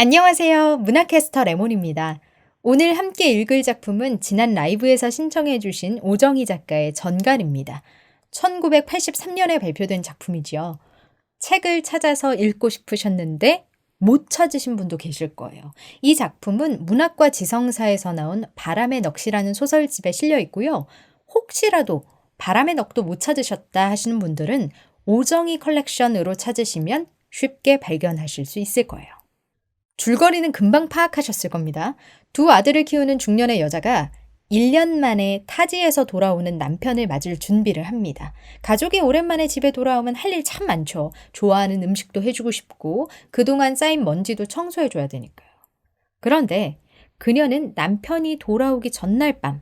안녕하세요. 문화캐스터 레몬입니다. 오늘 함께 읽을 작품은 지난 라이브에서 신청해 주신 오정희 작가의 전갈입니다. 1983년에 발표된 작품이지요. 책을 찾아서 읽고 싶으셨는데 못 찾으신 분도 계실 거예요. 이 작품은 문학과 지성사에서 나온 바람의 넋이라는 소설집에 실려 있고요. 혹시라도 바람의 넋도 못 찾으셨다 하시는 분들은 오정희 컬렉션으로 찾으시면 쉽게 발견하실 수 있을 거예요. 줄거리는 금방 파악하셨을 겁니다. 두 아들을 키우는 중년의 여자가 1년 만에 타지에서 돌아오는 남편을 맞을 준비를 합니다. 가족이 오랜만에 집에 돌아오면 할 일 참 많죠. 좋아하는 음식도 해주고 싶고, 그동안 쌓인 먼지도 청소해줘야 되니까요. 그런데 그녀는 남편이 돌아오기 전날 밤,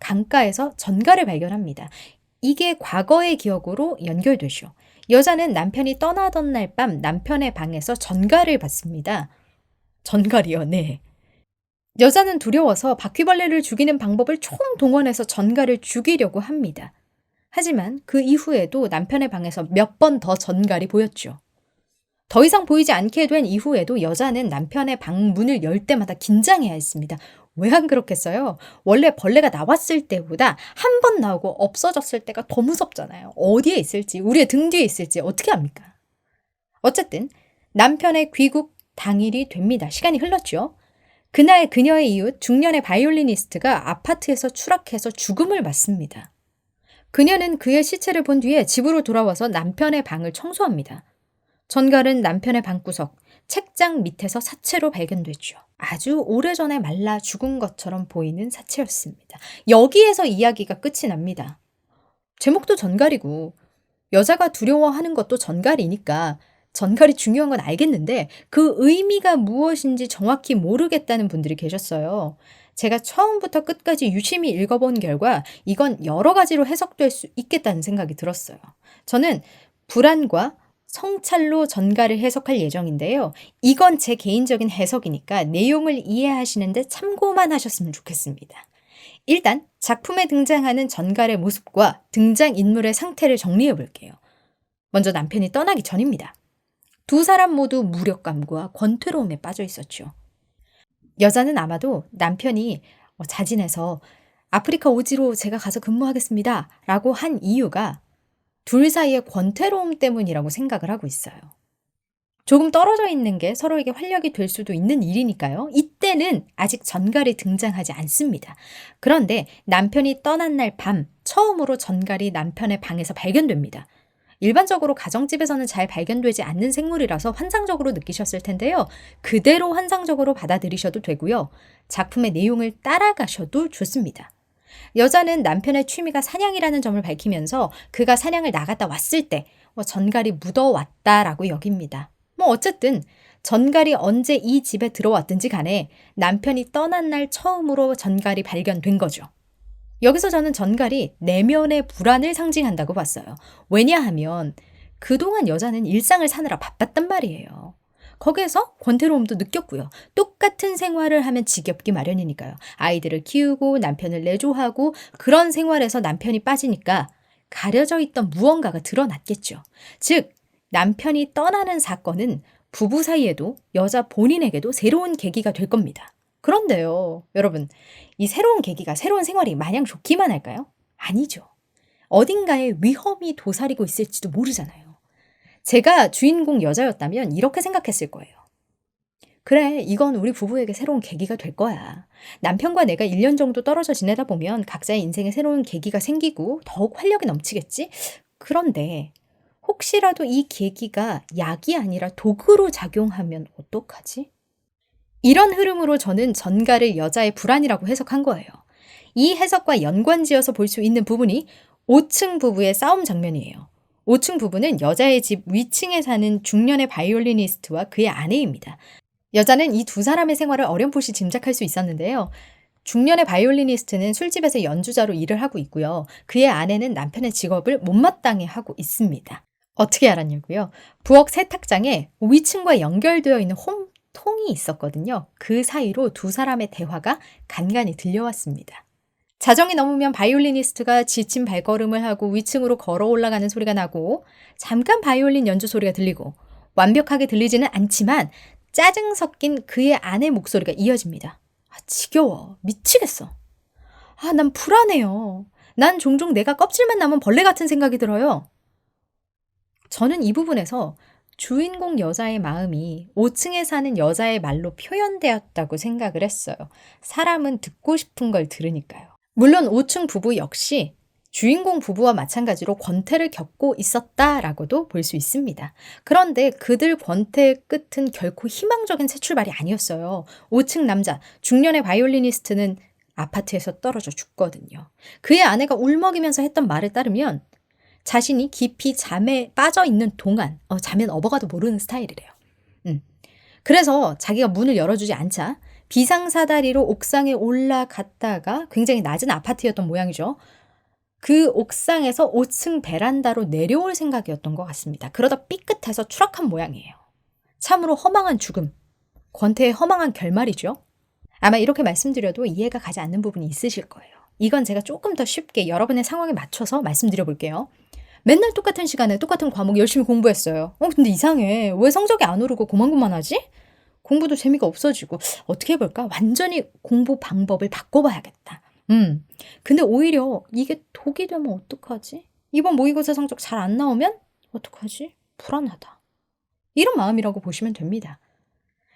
강가에서 전갈을 발견합니다. 이게 과거의 기억으로 연결되죠. 여자는 남편이 떠나던 날 밤 남편의 방에서 전갈을 받습니다. 전갈이요, 네. 여자는 두려워서 바퀴벌레를 죽이는 방법을 총동원해서 전갈을 죽이려고 합니다. 하지만 그 이후에도 남편의 방에서 몇 번 더 전갈이 보였죠. 더 이상 보이지 않게 된 이후에도 여자는 남편의 방 문을 열 때마다 긴장해야 했습니다. 왜 안 그렇겠어요? 원래 벌레가 나왔을 때보다 한 번 나오고 없어졌을 때가 더 무섭잖아요. 어디에 있을지, 우리의 등 뒤에 있을지 어떻게 합니까? 어쨌든 남편의 귀국 당일이 됩니다. 시간이 흘렀죠. 그날 그녀의 이웃 중년의 바이올리니스트가 아파트에서 추락해서 죽음을 맞습니다. 그녀는 그의 시체를 본 뒤에 집으로 돌아와서 남편의 방을 청소합니다. 전갈은 남편의 방구석, 책장 밑에서 사체로 발견됐죠. 아주 오래전에 말라 죽은 것처럼 보이는 사체였습니다. 여기에서 이야기가 끝이 납니다. 제목도 전갈이고 여자가 두려워하는 것도 전갈이니까 전갈이 중요한 건 알겠는데 그 의미가 무엇인지 정확히 모르겠다는 분들이 계셨어요. 제가 처음부터 끝까지 유심히 읽어본 결과 이건 여러 가지로 해석될 수 있겠다는 생각이 들었어요. 저는 불안과 성찰로 전갈을 해석할 예정인데요. 이건 제 개인적인 해석이니까 내용을 이해하시는데 참고만 하셨으면 좋겠습니다. 일단 작품에 등장하는 전갈의 모습과 등장인물의 상태를 정리해 볼게요. 먼저 남편이 떠나기 전입니다. 두 사람 모두 무력감과 권태로움에 빠져 있었죠. 여자는 아마도 남편이 어, 자진해서 아프리카 오지로 제가 가서 근무하겠습니다. 라고 한 이유가 둘 사이의 권태로움 때문이라고 생각을 하고 있어요. 조금 떨어져 있는 게 서로에게 활력이 될 수도 있는 일이니까요. 이때는 아직 전갈이 등장하지 않습니다. 그런데 남편이 떠난 날 밤 처음으로 전갈이 남편의 방에서 발견됩니다. 일반적으로 가정집에서는 잘 발견되지 않는 생물이라서 환상적으로 느끼셨을 텐데요. 그대로 환상적으로 받아들이셔도 되고요. 작품의 내용을 따라가셔도 좋습니다. 여자는 남편의 취미가 사냥이라는 점을 밝히면서 그가 사냥을 나갔다 왔을 때뭐 전갈이 묻어왔다라고 여깁니다. 뭐 어쨌든 전갈이 언제 이 집에 들어왔든지 간에 남편이 떠난 날 처음으로 전갈이 발견된 거죠. 여기서 저는 전갈이 내면의 불안을 상징한다고 봤어요. 왜냐하면 그동안 여자는 일상을 사느라 바빴단 말이에요. 거기에서 권태로움도 느꼈고요. 똑같은 생활을 하면 지겹기 마련이니까요. 아이들을 키우고 남편을 내조하고 그런 생활에서 남편이 빠지니까 가려져 있던 무언가가 드러났겠죠. 즉, 남편이 떠나는 사건은 부부 사이에도 여자 본인에게도 새로운 계기가 될 겁니다. 그런데요, 여러분, 이 새로운 계기가 새로운 생활이 마냥 좋기만 할까요? 아니죠. 어딘가에 위험이 도사리고 있을지도 모르잖아요. 제가 주인공 여자였다면 이렇게 생각했을 거예요. 그래, 이건 우리 부부에게 새로운 계기가 될 거야. 남편과 내가 1년 정도 떨어져 지내다 보면 각자의 인생에 새로운 계기가 생기고 더욱 활력이 넘치겠지? 그런데 혹시라도 이 계기가 약이 아니라 독으로 작용하면 어떡하지? 이런 흐름으로 저는 전가를 여자의 불안이라고 해석한 거예요. 이 해석과 연관지어서 볼 수 있는 부분이 5층 부부의 싸움 장면이에요. 5층 부부는 여자의 집 위층에 사는 중년의 바이올리니스트와 그의 아내입니다. 여자는 이 두 사람의 생활을 어렴풋이 짐작할 수 있었는데요. 중년의 바이올리니스트는 술집에서 연주자로 일을 하고 있고요. 그의 아내는 남편의 직업을 못마땅해 하고 있습니다. 어떻게 알았냐고요? 부엌 세탁장에 위층과 연결되어 있는 홈 통이 있었거든요. 그 사이로 두 사람의 대화가 간간히 들려왔습니다. 자정이 넘으면 바이올리니스트가 지친 발걸음을 하고 위층으로 걸어 올라가는 소리가 나고 잠깐 바이올린 연주 소리가 들리고 완벽하게 들리지는 않지만 짜증 섞인 그의 아내 목소리가 이어집니다. 아, 지겨워. 미치겠어. 아, 난 불안해요. 난 종종 내가 껍질만 남은 벌레 같은 생각이 들어요. 저는 이 부분에서 주인공 여자의 마음이 5층에 사는 여자의 말로 표현되었다고 생각을 했어요. 사람은 듣고 싶은 걸 들으니까요. 물론 5층 부부 역시 주인공 부부와 마찬가지로 권태를 겪고 있었다라고도 볼 수 있습니다. 그런데 그들 권태의 끝은 결코 희망적인 새 출발이 아니었어요. 5층 남자, 중년의 바이올리니스트는 아파트에서 떨어져 죽거든요. 그의 아내가 울먹이면서 했던 말을 따르면 자신이 깊이 잠에 빠져 있는 동안, 어, 잠엔 업어가도 모르는 스타일이래요. 음. 그래서 자기가 문을 열어주지 않자 비상사다리로 옥상에 올라갔다가 굉장히 낮은 아파트였던 모양이죠. 그 옥상에서 5층 베란다로 내려올 생각이었던 것 같습니다. 그러다 삐끗해서 추락한 모양이에요. 참으로 허망한 죽음, 권태의 허망한 결말이죠. 아마 이렇게 말씀드려도 이해가 가지 않는 부분이 있으실 거예요. 이건 제가 조금 더 쉽게 여러분의 상황에 맞춰서 말씀드려 볼게요. 맨날 똑같은 시간에 똑같은 과목 열심히 공부했어요. 어, 근데 이상해. 왜 성적이 안 오르고 고만고만하지? 공부도 재미가 없어지고 어떻게 해볼까? 완전히 공부 방법을 바꿔봐야겠다. 음. 근데 오히려 이게 독이 되면 어떡하지? 이번 모의고사 성적 잘 안 나오면 어떡하지? 불안하다. 이런 마음이라고 보시면 됩니다.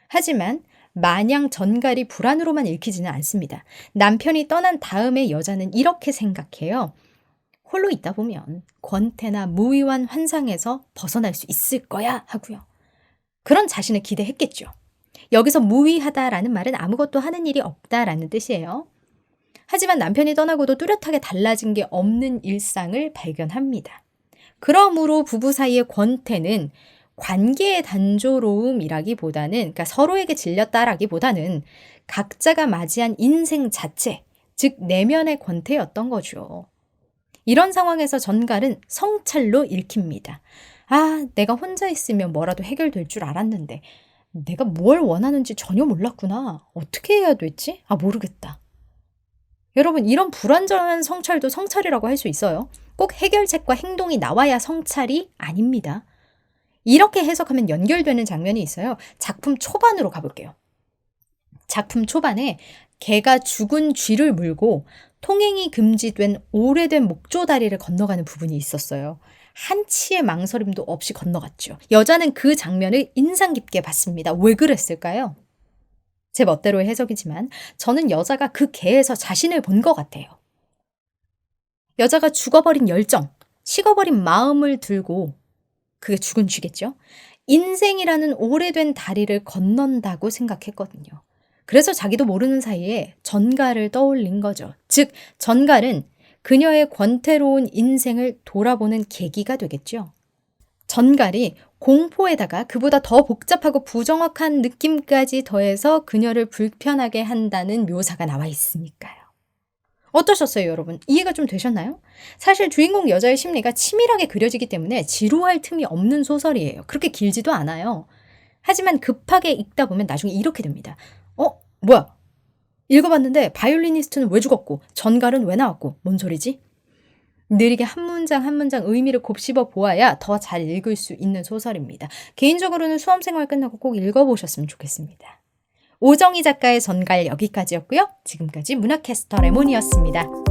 하지만 마냥 전갈이 불안으로만 읽히지는 않습니다. 남편이 떠난 다음에 여자는 이렇게 생각해요. 홀로 있다 보면 권태나 무의한 환상에서 벗어날 수 있을 거야 하고요. 그런 자신을 기대했겠죠. 여기서 무의하다라는 말은 아무것도 하는 일이 없다라는 뜻이에요. 하지만 남편이 떠나고도 뚜렷하게 달라진 게 없는 일상을 발견합니다. 그러므로 부부 사이의 권태는 관계의 단조로움이라기보다는, 그러니까 서로에게 질렸다라기보다는 각자가 맞이한 인생 자체, 즉 내면의 권태였던 거죠. 이런 상황에서 전갈은 성찰로 읽힙니다. 아, 내가 혼자 있으면 뭐라도 해결될 줄 알았는데, 내가 뭘 원하는지 전혀 몰랐구나. 어떻게 해야 됐지? 아, 모르겠다. 여러분, 이런 불완전한 성찰도 성찰이라고 할 수 있어요. 꼭 해결책과 행동이 나와야 성찰이 아닙니다. 이렇게 해석하면 연결되는 장면이 있어요. 작품 초반으로 가볼게요. 작품 초반에 개가 죽은 쥐를 물고 통행이 금지된 오래된 목조 다리를 건너가는 부분이 있었어요. 한치의 망설임도 없이 건너갔죠. 여자는 그 장면을 인상 깊게 봤습니다. 왜 그랬을까요? 제 멋대로의 해석이지만 저는 여자가 그 개에서 자신을 본 것 같아요. 여자가 죽어버린 열정, 식어버린 마음을 들고 그게 죽은 쥐겠죠? 인생이라는 오래된 다리를 건넌다고 생각했거든요. 그래서 자기도 모르는 사이에 전갈을 떠올린 거죠. 즉, 전갈은 그녀의 권태로운 인생을 돌아보는 계기가 되겠죠. 전갈이 공포에다가 그보다 더 복잡하고 부정확한 느낌까지 더해서 그녀를 불편하게 한다는 묘사가 나와 있으니까요. 어떠셨어요, 여러분? 이해가 좀 되셨나요? 사실 주인공 여자의 심리가 치밀하게 그려지기 때문에 지루할 틈이 없는 소설이에요. 그렇게 길지도 않아요. 하지만 급하게 읽다 보면 나중에 이렇게 됩니다. 어? 뭐야? 읽어봤는데 바이올리니스트는 왜 죽었고 전갈은 왜 나왔고 뭔 소리지? 느리게 한 문장 한 문장 의미를 곱씹어 보아야 더 잘 읽을 수 있는 소설입니다. 개인적으로는 수험생활 끝나고 꼭 읽어보셨으면 좋겠습니다. 오정희 작가의 전갈 여기까지였고요. 지금까지 문화캐스터 레몬이었습니다.